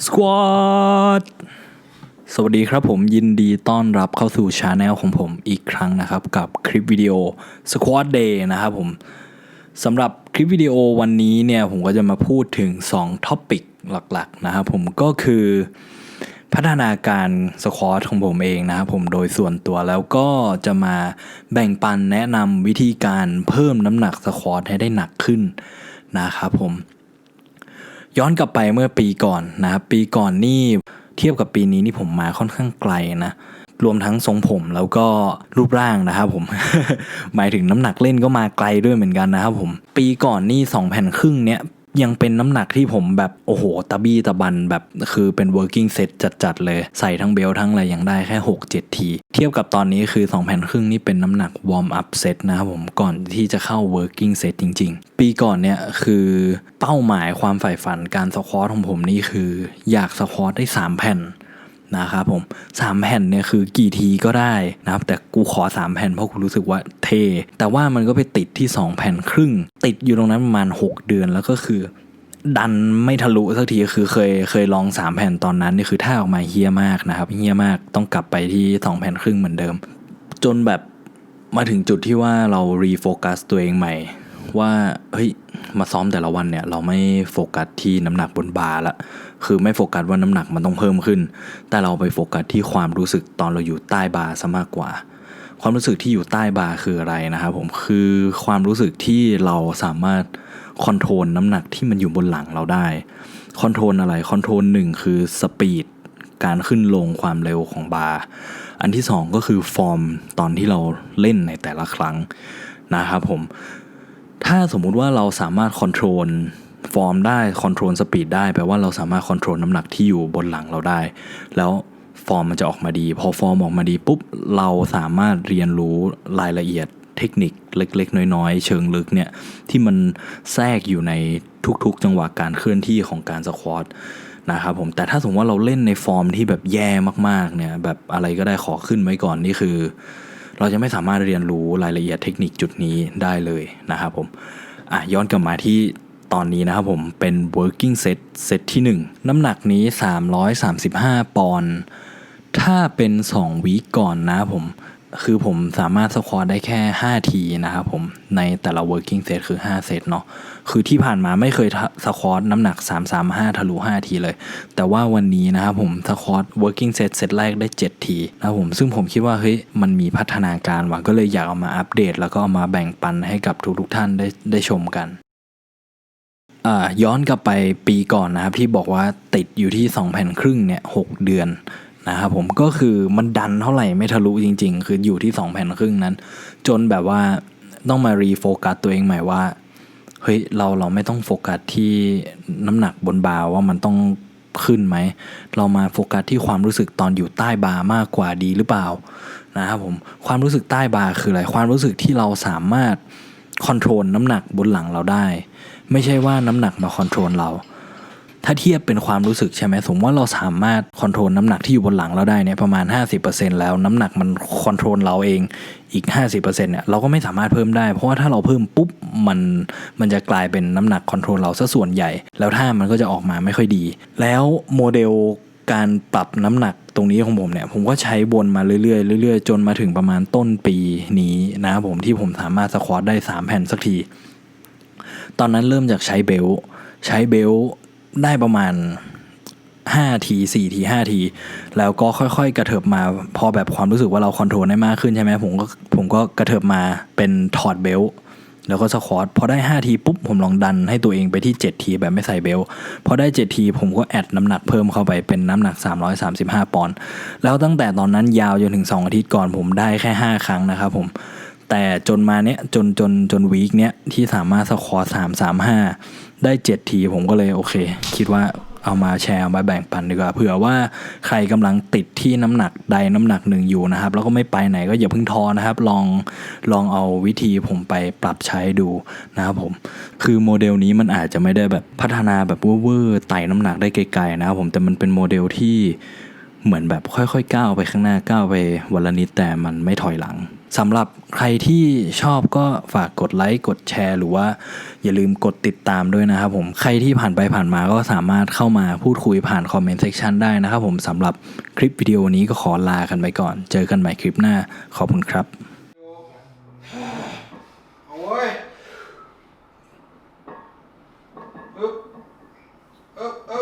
สควอตสวัสดีครับผมยินดีต้อนรับเข้าสู่ช anel ของผมอีกครั้งนะครับ กับคลิปวิดีโอ Squad Day นะครับผมสำหรับคลิปวิดีโอวันนี้เนี่ยผมก็จะมาพูดถึง2ท็อปิกหลักๆนะครับผมก็คือพัฒนาการสควอตของผมเองนะครับผมโดยส่วนตัวแล้วก็จะมาแบ่งปันแนะนำวิธีการเพิ่มน้ำหนักสควอตให้ได้หนักขึ้นนะครับผม ย้อนกลับไปเมื่อปีก่อนนะครับปีก่อนนี่เทียบกับปีนี้นี่ผมมาค่อนข้างไกลนะรวมทั้งทรงผมแล้วก็รูปร่างนะครับผม หมายถึงน้ำหนักเล่นก็มาไกลด้วยเหมือนกันนะครับผม ปีก่อนนี่สองแผ่นครึ่งเนี้ย ยังเป็นน้ำหนักที่ผมแบบโอ้โหตะบี้ตะบันแบบคือเป็น working set จัดๆเลย ใส่ทั้งเบลทั้งอะไรยังได้แค่ 6 7 ที เทียบกับตอนนี้คือ 2 แผ่นครึ่งนี่เป็นน้ำหนัก warm up set นะครับผมก่อนที่จะเข้า working set จริง ๆ ปีก่อนเนี่ยคือเป้าหมายความใฝ่ฝันการสควอตของผมนี่คือ อยากสควอตได้ 3 แผ่น นะครับผมสามแผ่นเนี่ยคือกี่ทีก็ได้นะครับแต่กูขอสามแผ่นเพราะกูรู้สึกว่าเท แต่ว่ามันก็ไปติดที่สองแผ่นครึ่ง ติดอยู่ตรงนั้นประมาณ 6 เดือนแล้วก็คือ ดันไม่ทะลุสักทีคือเคยเคยลอง 3 แผ่นตอนนั้นนี่คือถ้าออกมาเฮี้ยมากนะครับเฮี้ยมากต้องกลับไปที่ 2 แผ่นครึ่งเหมือนเดิม จนแบบมาถึงจุดที่ว่าเรารีโฟกัสตัวเองใหม่ ว่าเฮ้ยมาซ้อมแต่ละวันเนี่ยเราไม่โฟกัสที่น้ำหนักบนบาร์ละคือไม่โฟกัสว่าน้ำหนักมันต้องเพิ่มขึ้น แต่เราไปโฟกัสที่ความรู้สึกตอนเราอยู่ใต้บาร์ซะมากกว่า ความรู้สึกที่อยู่ใต้บาร์คืออะไรนะครับผมคือความรู้สึกที่เราสามารถคอนโทรลน้ำหนักที่มันอยู่บนหลังเราได้คอนโทรลอะไรคอนโทรลหนึ่งคือสปีดการขึ้นลงความเร็วของบาร์อันที่สองก็คือฟอร์มตอนที่เราเล่นในแต่ละครั้งนะครับผม ถ้าสมมุติว่าเราสามารถคอนโทรลฟอร์มได้คอนโทรลสปีดได้แปลว่าเราสามารถคอนโทรลน้ำหนักที่อยู่บนหลังเราได้ แล้วฟอร์มมันจะออกมาดี พอฟอร์มออกมาดีปุ๊บเราสามารถเรียนรู้รายละเอียดเทคนิคเล็ก ๆ น้อย ๆ เชิงลึกเนี่ยที่มันแทรกอยู่ในทุกๆ จังหวะการเคลื่อนที่ของการสควอตนะครับผมแต่ถ้าสมมติว่าเราเล่นในฟอร์มที่แบบแย่มากๆเนี่ยแบบอะไรก็ได้ขอขึ้นไว้ก่อนนี่คือ เราจะไม่สามารถเรียนรู้รายละเอียดเทคนิคจุดนี้ได้เลยนะครับผมอะย้อนกลับมาที่ตอนนี้นะครับผมเป็น working set เซตที่ 1 น้ำหนักนี้ 335 ปอนด์ถ้าเป็น 2 วีก่อนนะผม คือผมสามารถสควอตได้แค่ 5 ทีนะครับผมในแต่ละ working set คือ 5 เซตเนาะคือที่ผ่านมาไม่เคยสควอตน้ำหนัก 335 ทะลุ 5 ทีเลย แต่ว่าวันนี้นะครับผมสควอต working set เซตแรกได้ 7 ทีนะครับผมซึ่งผมคิดว่าเฮ้ยมันมีพัฒนาการว่ะก็เลยอยากเอามาอัปเดต แล้วก็เอามาแบ่งปันให้กับทุกๆท่านได้ได้ชมกันย้อนกลับไปปีก่อนนะครับที่บอกว่าติดอยู่ที่ 2 แผ่นครึ่งเนี่ยหเดือน นะครับผมก็คือมันดันเท่าไหร่ไม่ทะลุจริง ๆ คืออยู่ที่ 2 แผ่นครึ่งนั้น จนแบบว่าต้องมารีโฟกัสตัวเองใหม่ว่าเฮ้ยเราเราไม่ต้องโฟกัสที่น้ำหนักบนบาร์ว่ามันต้องขึ้นไหม เรามาโฟกัสที่ความรู้สึกตอนอยู่ใต้บาร์มากกว่าดีหรือเปล่านะครับผมความรู้สึกใต้บาร์คืออะไรความรู้สึกที่เราสามารถคอนโทรลน้ำหนักบนหลังเราได้ ไม่ใช่ว่าน้ำหนักมาคอนโทรลเรา ถ้าเทียบเป็นความรู้สึกใช่ไหมสมมติว่าเราสามารถคอนโทรลน้ำหนักที่อยู่บนหลังเราได้เนี่ยประมาณ 50%แล้วน้ำหนักมันคอนโทรลเราเองอีก 50%เนี่ยเราก็ไม่สามารถเพิ่มได้ เพราะว่าถ้าเราเพิ่มปุ๊บมันมันจะกลายเป็นน้ำหนักคอนโทรลเราซะส่วนใหญ่ แล้วท่ามันก็จะออกมาไม่ค่อยดี แล้วโมเดลการปรับน้ำหนักตรงนี้ของผมเนี่ยผมก็ใช้บนมาเรื่อยๆเรื่อยๆ จนมาถึงประมาณต้นปีนี้นะครับผมที่ผมสามารถสควอตได้ 3 แผ่นสักที ตอนนั้นเริ่มจากใช้เบลใช้เบล ได้ประมาณ5ที4ที5ที แล้วก็ค่อยๆ กระเถิบมา พอแบบความรู้สึกว่าเราคอนโทรลได้มากขึ้นใช่ไหมผมก็ผมก็กระเถิบมาเป็นถอดเบลแล้วก็สควอตพอได้ 5 ทีปุ๊บ ผมลองดันให้ตัวเองไปที่ 7 ทีแบบไม่ใส่เบลพอได้ 7 ทีผมก็แอดน้ำหนักเพิ่มเข้าไปเป็นน้ำหนัก 335 ปอนด์แล้วตั้งแต่ตอนนั้นยาวจนถึง 2 อาทิตย์ก่อนผมได้แค่ 5 ครั้งนะครับผม แต่จนมาเนี้ยจนจนจนวีคเนี้ยที่สามารถสควอตสามสามห้าได้เจ็ดทีผมก็เลยโอเค คิดว่าเอามาแชร์ามาแบ่งปันดีกว่าเผื่อว่าใครกำลังติดที่น้ำหนักใดน้ำหนักหนึ่งอยู่นะครับ แล้วก็ไม่ไปไหนก็อย่าเพิ่งท้อนะครับ ลองลองเอาวิธีผมไปปรับใช้ดูนะครับผม คือโมเดลนี้มันอาจจะไม่ได้แบบพัฒนาแบบเวอร์ไต่น้ำหนักได้ไกลๆนะครับผมแต่มันเป็นโมเดลที่เหมือนแบบค่อยๆก้าวไปข้างหน้าก้าวไปวันละนิดแต่มันไม่ถอยหลัง สำหรับใครที่ชอบก็ฝากกดไลค์กดแชร์ หรือว่าอย่าลืมกดติดตามด้วยนะครับผมใครที่ผ่านไปผ่านมาก็สามารถเข้ามาพูดคุยผ่านคอมเมนต์เซ็กชันได้นะครับผมสำหรับคลิปวิดีโอนี้ก็ขอลากันไปก่อน เจอกันใหม่คลิปหน้าขอบคุณครับโอ้เออเออ